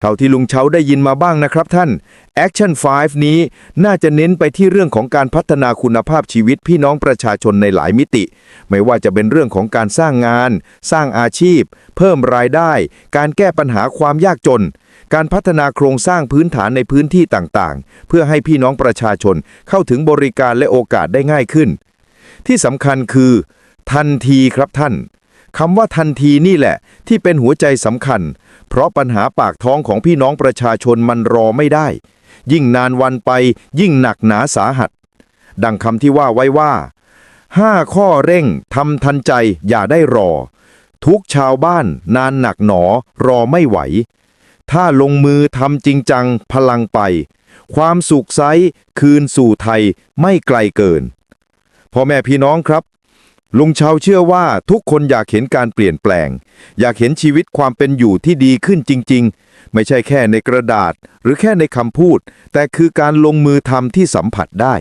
เท่าที่ลุงเชาได้ยินมาบ้างนะครับท่าน Action 5 นี้น่าจะเน้นไปที่เรื่องของการพัฒนาคุณภาพชีวิตพี่น้องประชาชนในหลายมิติ ไม่ว่าจะเป็นเรื่องของการสร้างงาน สร้างอาชีพ เพิ่มรายได้ การแก้ปัญหาความยากจน การพัฒนาโครงสร้างพื้นฐานในพื้นที่ต่างๆ เพื่อให้พี่น้องประชาชนเข้าถึงบริการและโอกาสได้ง่ายขึ้น ที่สำคัญคือ ทันทีครับท่าน คำว่าทันทีนี่แหละ ที่เป็นหัวใจสำคัญ เพราะปัญหาปากท้องของพี่น้องประชาชนมันรอไม่ได้ ยิ่งนานวันไปยิ่งหนักหนาสาหัส ดังคำที่ว่าไว้ว่าห้าข้อเร่งทำทันใจอย่าได้รอ ทุกชาวบ้านนานหนักหนอรอไม่ไหว ถ้าลงมือทำจริงจังพลังไป ความสุขไซคืนสู่ไทยไม่ไกลเกินพ่อแม่พี่น้องครับ ลุงเชาเชื่อว่าทุกคนอยากเห็นการเปลี่ยนแปลง อยากเห็นชีวิตความเป็นอยู่ที่ดีขึ้นจริง ๆ ไม่ใช่แค่ในกระดาษ หรือแค่ในคำพูด แต่คือการลงมือทำที่สัมผัสได้